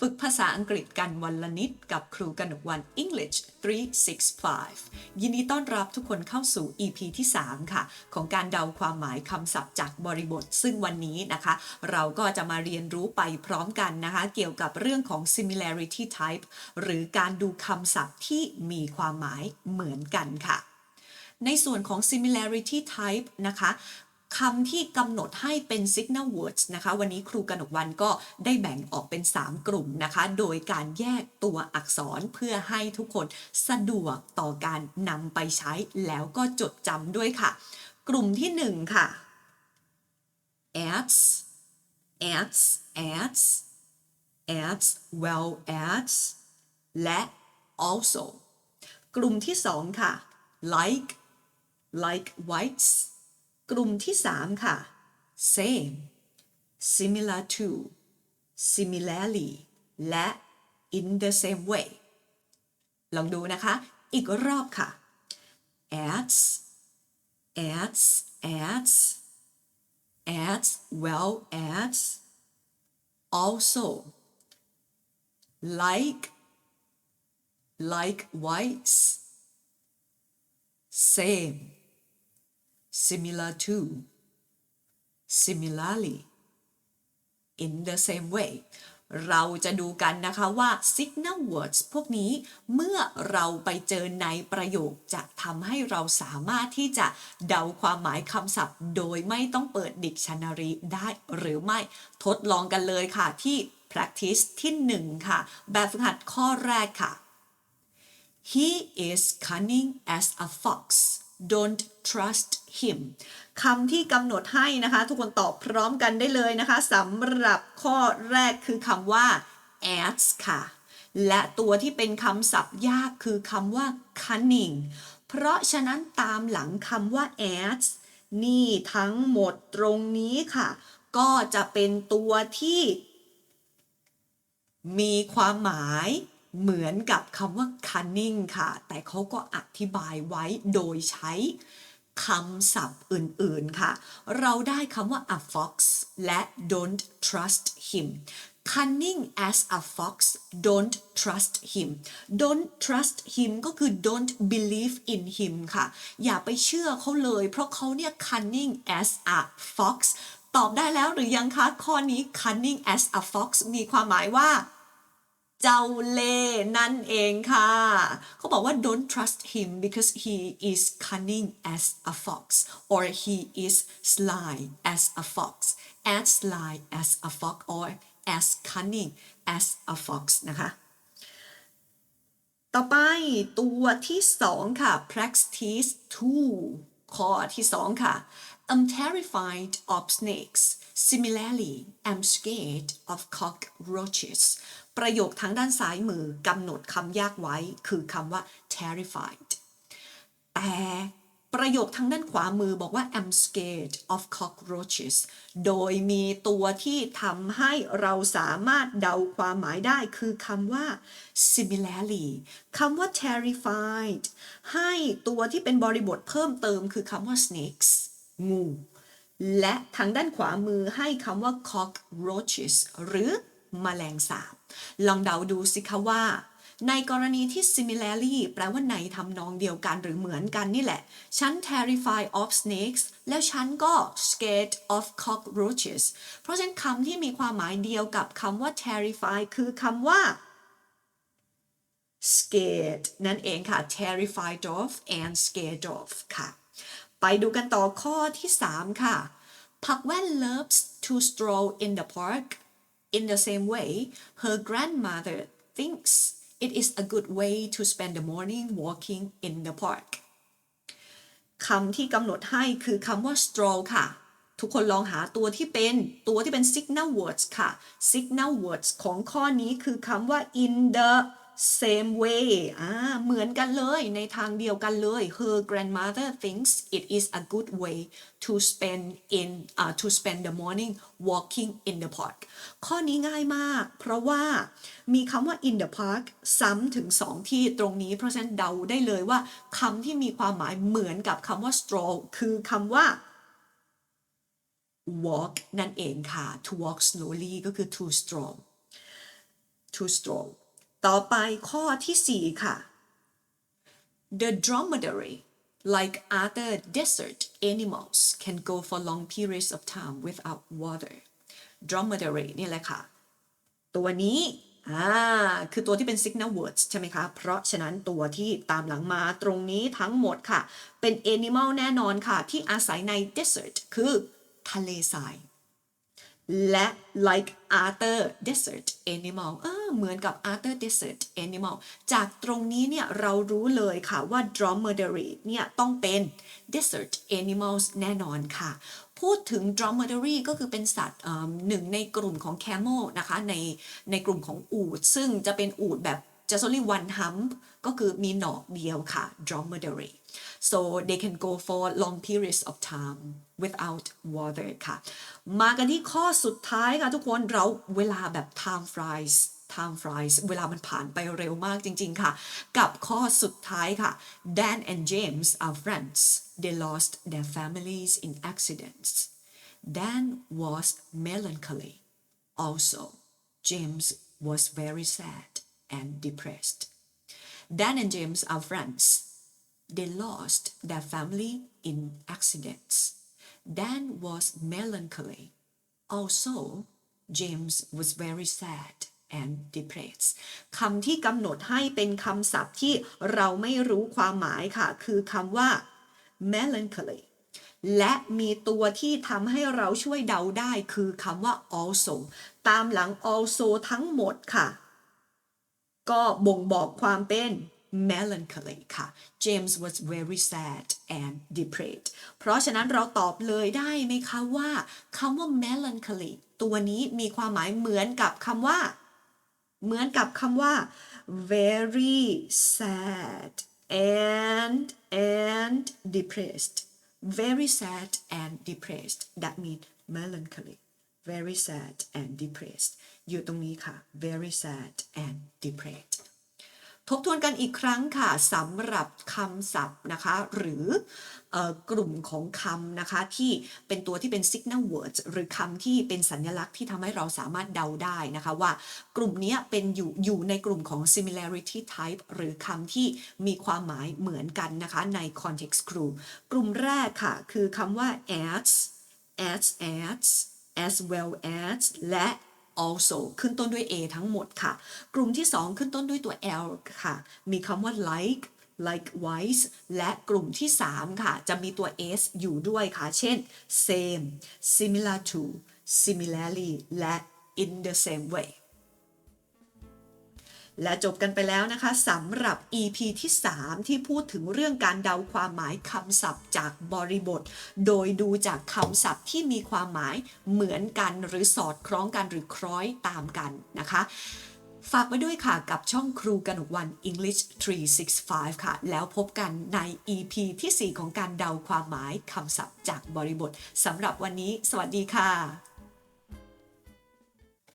ฝึกภาษาอังกฤษกันวันละนิดกับครูกนกวัน English 365 ยินดีต้อนรับทุกคนเข้าสู่ EP ที่ 3 ค่ะ ของการเดาความหมายคำศัพท์จากบริบท ซึ่งวันนี้นะคะ เราก็จะมาเรียนรู้ไปพร้อมกันนะคะ เกี่ยวกับเรื่องของ similarity type หรือการดูคำศัพท์ที่มีความหมายเหมือนกันค่ะในส่วนของ similarity type นะคะ คำที่กำหนดให้เป็น signal words นะคะ วันนี้ครูกนกวันก็ได้แบ่งออกเป็น 3 กลุ่มนะคะ โดยการแยกตัวอักษรเพื่อให้ทุกคนสะดวกต่อการนำไปใช้แล้วก็จดจำด้วยค่ะ กลุ่มที่ 1 ค่ะ ads ads ads ads well ads และ also กลุ่มที่ 2 ค่ะ like like whites กลุ่มที่ 3 ค่ะ same similar to similarly และ in the same way ลองดูนะคะ อีกรอบค่ะ as as as as well as also like like whites same similar to similarly in the same way เราจะดูกันนะคะว่า signal words พวกนี้เมื่อเราไปเจอในประโยคจะทำให้เราสามารถที่จะเดาความหมายคำศัพท์ โดยไม่ต้องเปิด dictionary ได้หรือไม่ทดลองกันเลยค่ะที่ practice ที่ 1 ค่ะ แบบฝึกหัดข้อแรกค่ะ He is cunning as a fox don't trust him คำที่กำหนดให้นะคะ ทุกคนตอบพร้อมกันได้เลยนะคะสำหรับข้อแรกคือคำว่า as ค่ะ และตัวที่เป็นคำศัพท์ยากคือคำว่า cunning เพราะฉะนั้นตามหลังคำว่า as นี่ทั้งหมดตรงนี้ค่ะ ก็จะเป็นตัวที่มีความหมาย เหมือนกับคำว่า cunning ค่ะ แต่เขาก็อธิบายไว้โดยใช้คำศัพท์อื่นๆค่ะ เราได้คำว่า a fox และ don't trust him cunning as a fox don't trust him don't trust him ก็คือ don't believe in him ค่ะ อย่าไปเชื่อเขาเลย เพราะเขาเนี่ย cunning as a fox ตอบได้แล้วหรือยังคะ ข้อนี้ cunning as a fox มีความหมายว่า เจ้าเล่ห์นั่นเองค่ะ เขาบอกว่า don't trust him because he is cunning as a fox or he is sly as a fox as sly as a fox or as cunning as a fox นะคะ ต่อไปตัวที่สองค่ะ practice two ข้อที่สองค่ะ I'm terrified of snakes similarly I'm scared of cockroaches ประโยคทางด้านซ้ายมือกำหนดคำยากไว้ คือคำว่า terrified แต่ประโยคทางด้านขวามือบอกว่า I'm scared of cockroaches โดยมีตัวที่ทำให้เราสามารถเดาความหมายได้คือคำว่า similarly คำว่า terrified ให้ตัวที่เป็นบริบทเพิ่มเติมคือคำว่า snakes งู และทางด้านขวามือให้คำว่า cockroaches หรือ มแมลงสาบ ลองเดาดูสิคะว่า ในกรณีที่ similarly แปลว่าในทำนองเดียวกันหรือเหมือนกันนี่แหละ ฉัน terrified of snakes แล้วฉันก็ scared of cockroaches เพราะฉะนั้นคำที่มีความหมายเดียวกับคำว่า terrified คือคำว่า scared นั่นเองค่ะ terrified of and scared of ค่ะ ไปดูกันต่อข้อที่ 3 ค่ะพักแว่น loves to stroll in the park in the same way her grandmother thinks it is a good way to spend the morning walking in the park คำที่กำหนดให้คือคำว่า stroll ค่ะ ทุกคนลองหาตัวที่เป็นตัวที่เป็น signal words ค่ะ signal words ของข้อนี้คือคำว่า in the same way อ่าเหมือนกันเลยในทางเดียวกันเลย her grandmother thinks it is a good way to spend in uh, to spend the morning walking in the park ข้อนี้ง่ายมาก เพราะว่ามีคำว่า in the park ซ้ำถึงสองที่ตรงนี้ เพราะฉะนั้นเดาได้เลยว่าคำที่มีความหมายเหมือนกับคำว่า stroll คือคำว่า walk นั่นเองค่ะ to walk slowly ก็คือ to stroll to stroll ต่อไปข้อที่ 4 ค่ะ The dromedary, like other desert animals, can go for long periods of time without water. Dromedary นี่แหละค่ะ ตัวนี้อ่าคือตัวที่เป็น signal words ใช่ไหมคะ เพราะฉะนั้นตัวที่ตามหลังมาตรงนี้ทั้งหมดค่ะ เป็น animal แน่นอนค่ะ ที่อาศัยใน desert คือทะเลทราย และ like other desert animal เออเหมือนกับ other desert animal จากตรงนี้เนี่ยเรารู้เลยค่ะว่า dromedary เนี่ยต้องเป็น desert animals แน่นอนค่ะ พูดถึง dromedary ก็คือเป็นสัตว์หนึ่งในกลุ่มของ camel นะคะในในกลุ่มของอูดซึ่งจะเป็นอูดแบบ just only one hump ก็คือมีหนอกเดียวค่ะ dromedary so they can go for long periods of time without water ค่ะ มากันที่ข้อสุดท้ายค่ะทุกคนเราเวลาแบบ time flies time flies เวลามันผ่านไปเร็วมากจริงๆค่ะ กับข้อสุดท้ายค่ะ Dan and James are friends they lost their families in accidents Dan was melancholy also James was very sad And depressed Dan and James are friends they lost their family in accidents. Dan was melancholy. Also, James was very sad and depressed. คำที่กำหนดให้เป็นคำศัพท์ที่เราไม่รู้ความหมายค่ะ คือคำว่า melancholy และมีตัวที่ทำให้เราช่วยเดาได้คือคำว่า also ตามหลัง also ทั้งหมดค่ะ ก็บ่งบอกความเป็น melancholy ค่ะ James was very sad and depressed เพราะฉะนั้นเราตอบเลยได้ไหมคะว่าคำว่า melancholy ตัวนี้มีความหมายเหมือนกับคำว่า เหมือนกับคำว่า very sad and and depressed very sad and depressed that means melancholy very sad and depressed อยู่ตรงนี้ค่ะ very sad and depressed ทบทวนกันอีกครั้งค่ะสำหรับคำศัพท์นะคะ หรืออกลุ่มของคำนะคะ ที่เป็นตัวที่เป็น signal words หรือคำที่เป็นสัญลักษณ์ที่ทำให้เราสามารถเดาได้นะคะ ว่ากลุ่มนี้เป็นอยู่อยู่ในกลุ่มของ similarity type หรือคำที่มีความหมายเหมือนกันนะคะ ใน context clue กลุ่มแรกค่ะ คือคำว่า as as as as well as และ also ขึ้นต้นด้วย a ทั้งหมดค่ะ กลุ่มที่ 2 ขึ้นต้นด้วยตัว l ค่ะ มีคำว่า like likewise และกลุ่มที่ 3 ค่ะ จะมีตัว s อยู่ด้วยค่ะ เช่น same similar to similarly และ in the same way และจบกันไปแล้วนะคะสำหรับ EP ที่ 3 ที่พูดถึงเรื่องการเดาความหมายคำศัพท์จากบริบท โดยดูจากคำศัพท์ที่มีความหมายเหมือนกันหรือสอดคล้องกันหรือคล้อยตามกันนะคะฝากไว้ด้วยค่ะกับช่องครูกนกวัน English 365 ค่ะ แล้วพบกันใน EP ที่ 4 ของการเดาความหมายคำศัพท์จากบริบทสำหรับวันนี้ สวัสดีค่ะ